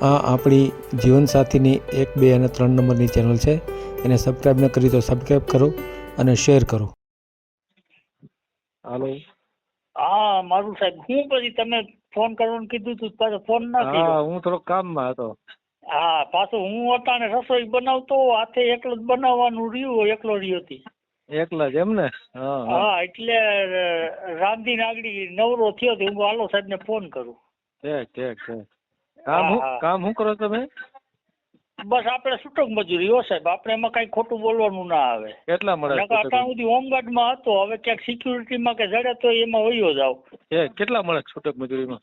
આ આપણી જીવનસાથીની એક બે અને ત્રણ નંબરની ચેનલ છે. એને સબસ્ક્રાઈબ ન કરી તો સબસ્ક્રાઈબ કરો અને શેર કરો. હાલો. હા મારું સાહેબ હું પછી તમે ફોન કરવાનું કીધું તું પાછો ફોન ના હા કર્યો. હું થોડો કામમાં હતો. હા પાછો હું અટાણે રસોઈ બનાવતો હાથે એકલો જ બનાવવાનું રહ્યું એકલો રહ્યો હતી. એકલા જ એમ ને? હા હા. હા એટલે રાંધી નાગડી નવરો થયો તો હું હાલો સાહેબ ને ફોન કરું. ઠીક ઠીક ઠીક. કામ હું. કામ શું કરો તમે? બસ આપણે છૂટક મજૂરી હો સાહેબ. આપણે એમાં કઈ ખોટું બોલવાનું ના આવે. કેટલા મળે અત્યાર સુધી હોમગાર્ડમાં હતો. હવે ક્યાંક સિક્યુરિટીમાં કે જડે તો એમાં વયો જાવ. એ કેટલા મળે છૂટક મજૂરીમાં?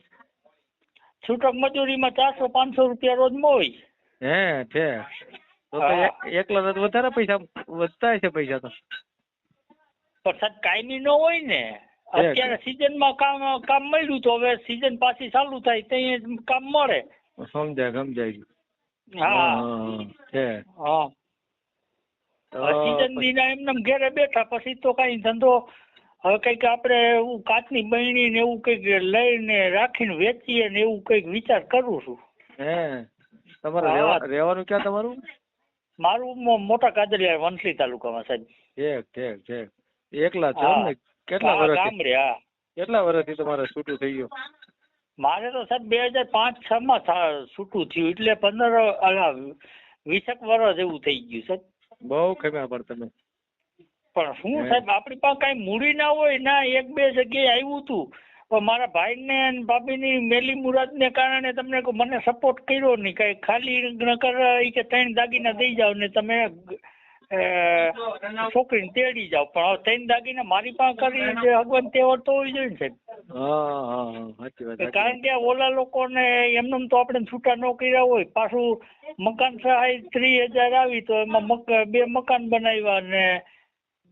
છૂટક મજૂરીમાં ચારસો પાંચસો રૂપિયા રોજ હોય હે છે. તો એકલા તો વધારે પૈસા વધતા છે પૈસા તો. પણ સાહેબ કાયમી ન હોય ને. અત્યારે સિઝનમાં કામ કામ મળ્યું તો હવે સિઝન પાછી ચાલુ થાય ત્યાં કામ મળે. સમજાય સમજાય હા. હા હા સિઝન દીના એમને ઘેરે બેઠા પછી તો કઈ ધંધો હવે કંઈક આપણે એવું કાચની બહેણી ને એવું કંઈક લઈને રાખીને વેચીએ ને એવું કંઈક વિચાર કરું છું. હે તમારે. રહેવાનું ક્યાં તમારું? મારું મોટા કાદરિયા વંથલી તાલુકામાં સાહેબ. ઠેક ઠીક ઠીક. એકલા છો ને કેટલા વર્ષ કેટલા વર્ષથી તમારે છૂટું થઈ ગયું? મારે તો સાહેબ બે હજાર પાંચ છ માં છૂટું થયું એટલે પંદર વીસેક વર્ષ એવું થઈ ગયું સાહેબ. બહુ ખબર પણ તમે. પણ શું સાહેબ આપણી પાસે કઈ મૂડી ના હોય ના એક બે જગ્યાએ આવ્યું હતું પણ મારા ભાઈને અને ભાભીની મેલી મુરાદને કારણે તમને મને સપોર્ટ કર્યો નહીં કઈ ખાલી નકર એ કે ત્રણ દાગીના દઈ જાવ ને તમે છોકરીને તેડી જાવ પણ હવે ત્રણ દાગીને મારી પાસે કરી જે ભગવાન તેવડ તો હોવી જોઈએ ને સાહેબ. કારણ કે ઓલા લોકોને એમને તો આપણે છૂટા ન કર્યા હોય. પાછું મકાન સહાય ત્રીસ હજાર આવી તો એમાં બે મકાન બનાવ્યા ને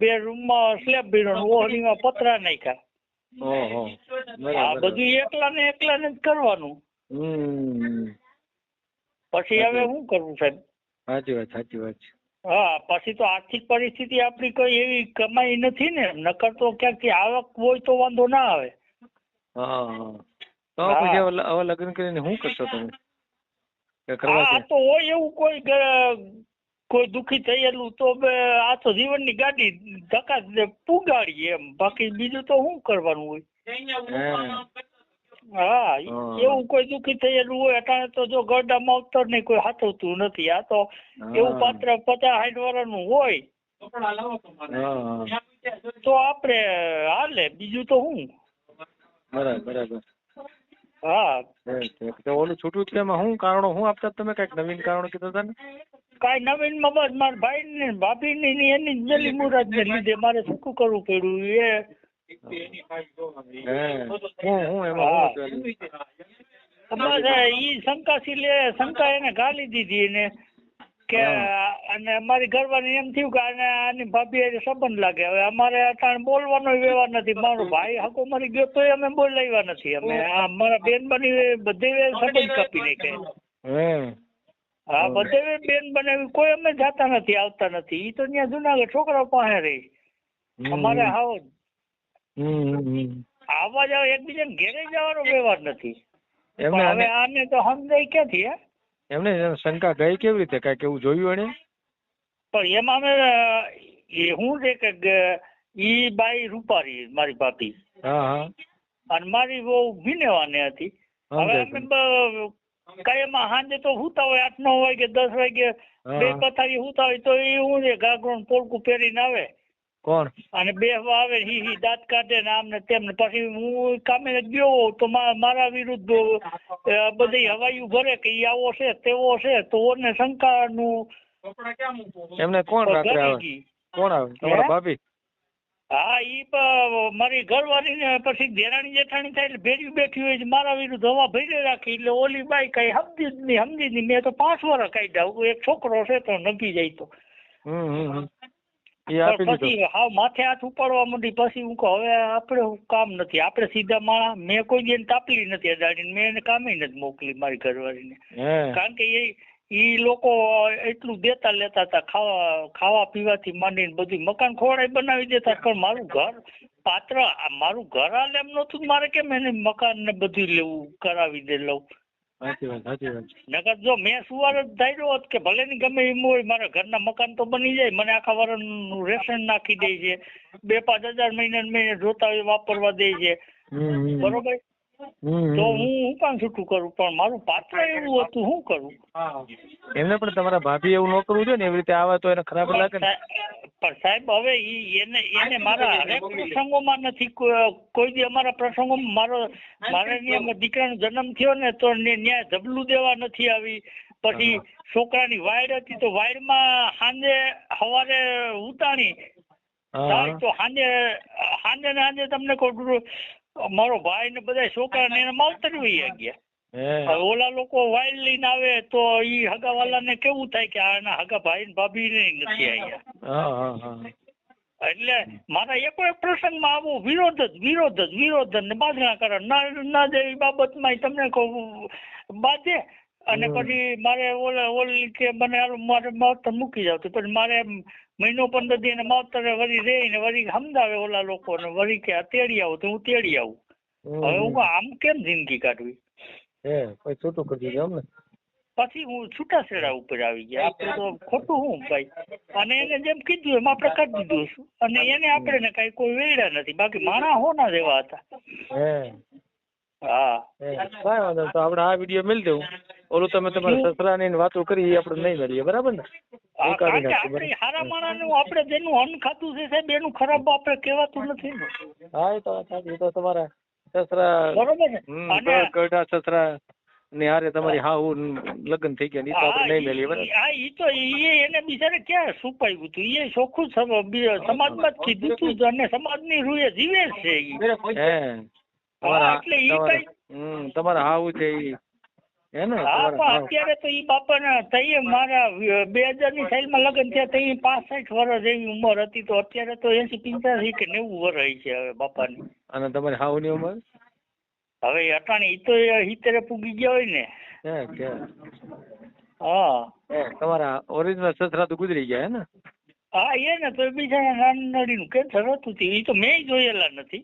બે રૂમમાં સ્લેબ ભીડો ઓહરીમાં પતરા નાખ્યા. આ બધું એકલા ને એકલા ને જ કરવાનું. પછી હવે શું કરવું સાહેબ? સાચી વાત સાચી વાત છે. હા પછી તો આર્થિક પરિસ્થિતિ આપણી કોઈ એવી કમાઈ નથી ને. નકર તો ક્યાંકથી આવક હોય તો વાંધો ના આવે. હા તો પછી હવે લગ્ન કરીને શું કરશો તમે? આ તો હોય એવું કોઈ કોઈ દુખી થયેલું તો બે આ તો જીવનની ગાડી ધક્કા પુગાડીએ એમ. બાકી બીજું તો શું કરવાનું હોય? હે. એવું કોઈ દુખી થયેલું હોય અટાણે તો જો ગરડામાં અવતર નહીં કોઈ હાથવતું નથી. આ તો એવું પાત્ર પચાસ સાઠ વર્ષનું હોય. તો આપણે હાલે બીજું તો હું? બરાબર બરાબર. હા. તો ઓલું છૂટું થયું એમાં શું કારણો શું આપતા તમે કંઈક નવીન કારણો કીધા હતા ને? કાંઈ નવીનમાં બસ મારા ભાઈ ને ભાભી ની એની જ મેલી મુરાદ ને લીધે મારે શું કરવું પડ્યું. એ ઈ શંકાશીલે શંકા એને ગાલી દીધી એને કે અને અમારી ઘરવાળી એમ થયું કે આને આની ભાભી હારે સંબંધ લાગે. હવે અમારે અટાણે બોલવાનો વ્યવહાર નથી. મારો ભાઈ હકો મરી ગયો તોય અમે બોલાવ્યા નથી. અમે આ મારા બેન બની બધે સંબંધ કાપી નાખ્યા હે હા બધે બેન બનાવી કોઈ અમે જાતા નથી આવતા નથી. ઈ તો ત્યાં જુનાગઢ છોકરાઓ પાસે રહી. અમારે હાવ. આવવા જાવ એકબીજાને ઘેરે જવાનો વ્યવહાર નથી. એમને હવે આને- તો સમજાય ક્યાંથી હે? એમને શંકા ગઈ કેવી રીતે? કાંઈક એવું જોયું એને પણ એમાં અમે એ હું છે કે ઈ બાઈ રૂપારી મારી ભાભી. હા હા. અને મારી બહુ ભીનેવાની હતી. હવે અમે કાયમમાં સાંજે તો હુતા હોય આઠ નવ વાગે દસ વાગે બે. પથારી હુતા હોય તો એ હું છે ગાગરો ને પોલકું પહેરીને આવે. કોણ? અને બેહવા આવે હી હી દાંત કાઢે ને આમ ને તેમ ને પછી હું કામે ગયો તો મારા વિરુદ્ધ બધી હવાયું ભરે કે ઈ આવો છે તેવો છે તો ઓને શંકાનું એમને કોણ રાત્રે આવે કોણ આવે? તમારા ભાભી? હા ઈ મારી ઘરવાળી ને પછી દેરાણી જેઠાણી થાય એટલે ભેગી બેઠી હોય છે મારા વિરુદ્ધ હવા ભરી રાખી એટલે ઓલી બાઈ કઈ સમજી જ નહીં સમજી જ નહીં. મેં તો પાંચ વર્ષ કાઢ્યા એક છોકરો છે તો નભી જાય તો. હમ હમ. એ આપી દીધો. પછી હાવ માથે હાથ ઉપાડવા માંડી પછી હું કહું હવે આપણે કામ નથી આપણે સીધા માણા મેં કોઈ દેન તાપલી નથી અડાડી મેં એને કામે નથી મોકલી મારી ઘરવાળીને. કારણ કે એ ઈ લોકો એટલું દેતા લેતા હતા ખાવા ખાવા પીવાથી માંડીને બધું મકાન ખોડાઈ બનાવી દેતા પણ મારું ઘર પાત્ર મારું ઘર હાલે એમ નતું મારે કેમ એને મકાન ને બધું લેવું કરાવી દે લઉં. સાચી વાત સાચી વાત નકર જો મેં સુવાર જ ધાર્યો હોત કે ભલે ની ગમે એમ હોય મારા ઘરના મકાન તો બની જાય મને આખા વર્ષનું રેશન નાખી દે છે બે પાંચ હજાર મહિને મહિને જોતા હોય વાપરવા દે છે. બરોબર. તો હું હું કામ છૂટું કરું? પણ મારું પાત્ર એવું હતું હું કરું? એમને પણ તમારા ભાભી એવું ન કરવું જોઈએ ને? એવી રીતે આવે તો એને ખરાબ લાગે ને? પણ સાહેબ હવે ઈ એને એને મારા હરેક પ્રસંગોમાં નથી કોઈ કોઈ દી અમારા પ્રસંગોમાં મારો મારે ત્યાં દીકરાનો જન્મ થયો ને તો ન્યાય ધબલું દેવા નથી આવી. પછી છોકરાની વાયર હતી તો વાયરમાં સાંજે સવારે ઉતાણી. તો સાંજે સાંજે ને સાંજે તમને કહું મારો ભાઈ ને બધા છોકરા ને એને માવતર વહી ગયા ઓલા લોકો વાઇલ લઈને આવે તો ઈ હગાવાલાને કેવું થાય કે આના હગા ભાઈ ને ભાભી ને નથી અહીંયા એટલે મારા એકો એક પ્રસંગમાં આવો વિરોધ જ વિરોધ જ વિરોધ ને બાંધણા કરે. ના ના દે એ બાબતમાં તમને કહું બાંધે. અને પછી મારે ઓલે ઓલી કે મને મારે માવતર મૂકી જાવ તો પછી મારે મહિનો પંદર દી માવતરે વળી ને વળી સમજાવે ઓલા લોકોને વળી કે આ તેડી આવો તો હું તેડી આવું. હવે હું આમ કેમ જિંદગી કાઢવી? હે પછી છૂટું કરી દીધું એમ ને પછી હું છૂટાછેડા ઉપર આવી ગયા. આપણે તો ખોટું હું ભાઈ? અને એને જેમ કીધું એમ આપણે કાઢી દીધું છું અને એને આપણે ને કઈ કોઈ વેડ્યા નથી. બાકી માણા હોના જેવા હતા. હે. હા. કઈ વાંધો. તો આપણે આ વીડિયો મેળ દેવું. ઓલું તમે તમારા સસરાની વાતો કરી એ આપણે નહીં મળીએ બરાબર ને? એ આપણે હારા માણાનું આપણે જેનું અન્ન ખાતું છે સાહેબ એનું ખરાબ આપણે કહેવાતું નથી ને. હા એ તો એ તો તમારા સસરા બરોબર ને? હમ, સસરા ની હારે તમારી હાહુ લગ્ન થઈ ગયા એ તો આપણે નહીં મેળીએ બરાબર? હા તો ઈ એને બિચારે ક્યાં સુપાયું હતું એ ચોખ્ખું સમાજમાં સમાજમાં જ કીધું હતું અને સમાજની રૂએ જીવે છે હે તમારા હાહુ છે ઈ. હે ને? પણ અત્યારે તો ઈ બાપાના તઈએ મારા બે હજારની સાલમાં લગ્ન થયા તઈ પાસઠ વર્ષ એવી ઉંમર હતી. તો અત્યારે તો એસી પિંચાસી કે નેવું વર્ષ છે હવે બાપાની. અને તમારી હાહુની ઉંમર? હવે અટાણી તો ઈ તો હિતરે પૂગી ગયા હોય ને. હે હા. હે તમારા ઓરિજિનલ સસરા તો ગુજરી ગયા હે ને? હા એ ને તો બીજા નાની નું કેન્સર હતું એ તો મેં જોયેલા નથી.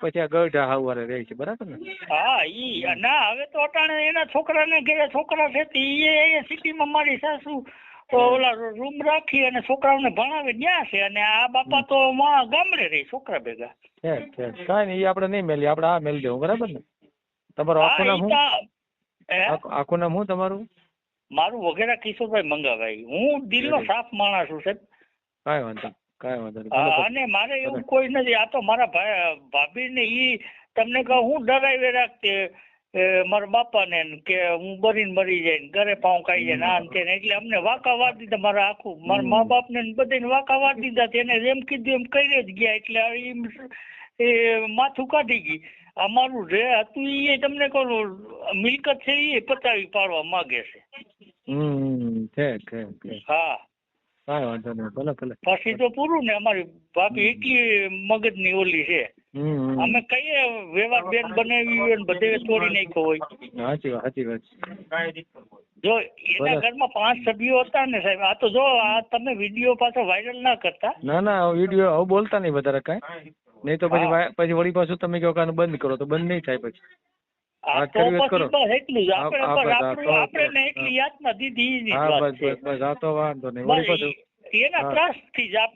પછી આ ગઢા હાહુ રહે છે બરાબર ને? હા ઈ ના હવે તો અટાણે એના છોકરાને ઘરે છોકરા છે તે અહીંયા સિટીમાં મારી સાસુ તો ઓલા રૂમ રાખી અને છોકરાઓને ભણાવે ત્યાં છે. અને આ બાપા તો માં ગામડે રહી છોકરા ભેગા. કાઈ નઈ આપણે નહીં મેલીએ આપણે આ મેલી દેવું બરાબર ને? તમારું આખું નામ શું? આખું- આખું નામ શું તમારું? મારું વગેરે કિશોરભાઈ મંગાભાઈ હું દિલનો સાફ માણસ છું સાહેબ. કાંઈ વાંધો કાંઈ વાંધો નહીં. અને મારે એવું કોઈ નથી આ તો મારા ભાઈ ભાભી ને ઈ તમને કહું હું ડરાવી રાખતે મારા બાપાને ને કે હું બરીને મરી જાય ઘરે પાઉં ખાઈ જાય ને આ ને એટલે અમને વાંકા વાર દીધા મારા આખું. મારા મા બાપ ને બધાને વાંકા વાર દીધા તેને જેમ કીધું એમ કરી જ ગયા એટલે એ માથું કાઢી ગઈ. અમારું જે હતું એ તમને કહું મિલકત છે એ પતાવી પાડવા માગે છે. હમ હમ, ઠીક ઠીક ઠીક હા. કાંઈ વાંધો નહીં ભલે ભલે. પછી તો પૂરું ને અમારી ભાભી એટલી મગજની ઓલી છે. અમે કહીએ વ્યવહાર બેન બનાવી હોય ને બધે તોડી નાખ્યો હોય. સાચી વાત સાચી વાત. જો એના ઘરમાં પાંચ સભ્યો હતા ને સાહેબ આ તો જો આ તમે વીડિયો પાછો વાયરલ ના કરતા. ના ના વીડિયો હવે બોલતા નહીં વધારે કાંઈ. નહીં તો પછી પછી વળી પાછું તમે કહો કાનું બંધ કરો તો બંધ નહીં થાય પછી. એટલું જ. આપણે આપણું યાતના દીધી બસ બસ આ તો વાંધો નહીં. વળી પાછું ઈ- એના ત્રાસથી જ આપ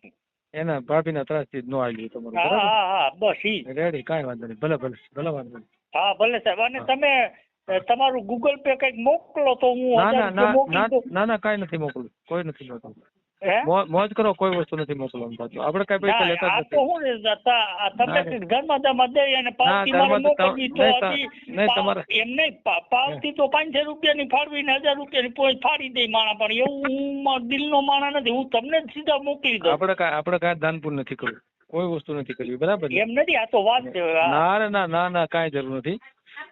એના ભાભીના ત્રાસથી જ નો આવ્યું તમારું હા હા હા બસ ઈ. રેડી કાંઈ વાંધો નહીં ભલે ભલે ભલે વાંધો નહીં. હા ભલે સાહેબ અને તમે તમારું ગૂગલ પે કંઈક મોકલો તો હું ના ના ના ના કાંઈ નથી મોકલું કોઈ નથી મોકલું. મોજ કરો કોઈ વસ્તુ નથી મોકલવાનું પાછું. આપણે કઈ પૈસા લેતા જ નથી. તમે દઈ અને પાવતી મારે તો- મોકલવી તો નહીં, તા- હજી નહીં, પાવ- તમારે- એમ નહીં પાવતી તો પાંચસો રૂપિયાની ફાળવી ને હજાર રૂપિયાની પોચ ફાડી દઈ માણા પણ એવું હું દિલનો માણા નથી. હું તમને જ સીધા મોકલી દઉં. આપણે કાંઈ આપણે કાંઈ દાનપુર નથી કરવું. કોઈ વસ્તુ નથી કરવી બરાબર એમ નથી આ તો વાત ના ના ના ના કાંઈ જરૂર નથી.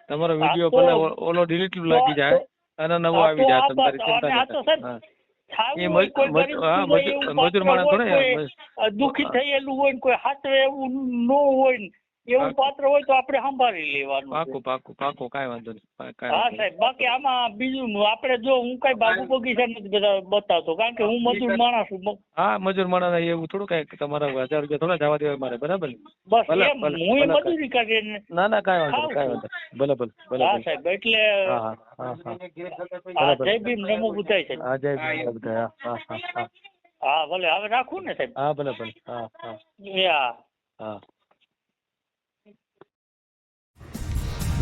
તમારો વીડિયો ઓ- ઓલો ડિલીટ લાગી જાય અને નવો આવી જાય તમારી ચિંતા મજૂર- માણસ દુઃખી થયેલું હોય ને કોઈ હાથવે એવું ન હોય ને એવું પાત્ર હોય તો આપણે સંભાળી લેવાનું. પાકું પાકું પાકું કાંઈ વાંધો નહીં. હા સાહેબ બાકી આમાં બીજું આપણે જો હું કઈ બાબુ બગીચા નથી બધા બતાવતો કારણ કે હું મજૂર માણસ છું. હા મજૂર માણસ એવું થોડું કઈ તમારા હજાર રૂપિયા થોડા જવા દેવાય મારે બરાબર બસ એમ હું એ મજૂરી કરીને ના ના કાંઈ વાંધો નહીં કાંઈ વાંધો નહીં. ભલે ભલે ભલે હા સાહેબ એટલે હા હા હા હા. હા ભલે, જય ભીમ નમો બુદ્ધાય સાહેબ. હા જય ભીમ બધા હા હા હા હા. ભલે હવે રાખું ને સાહેબ? હા ભલે ભલે. હા હા. એ હા.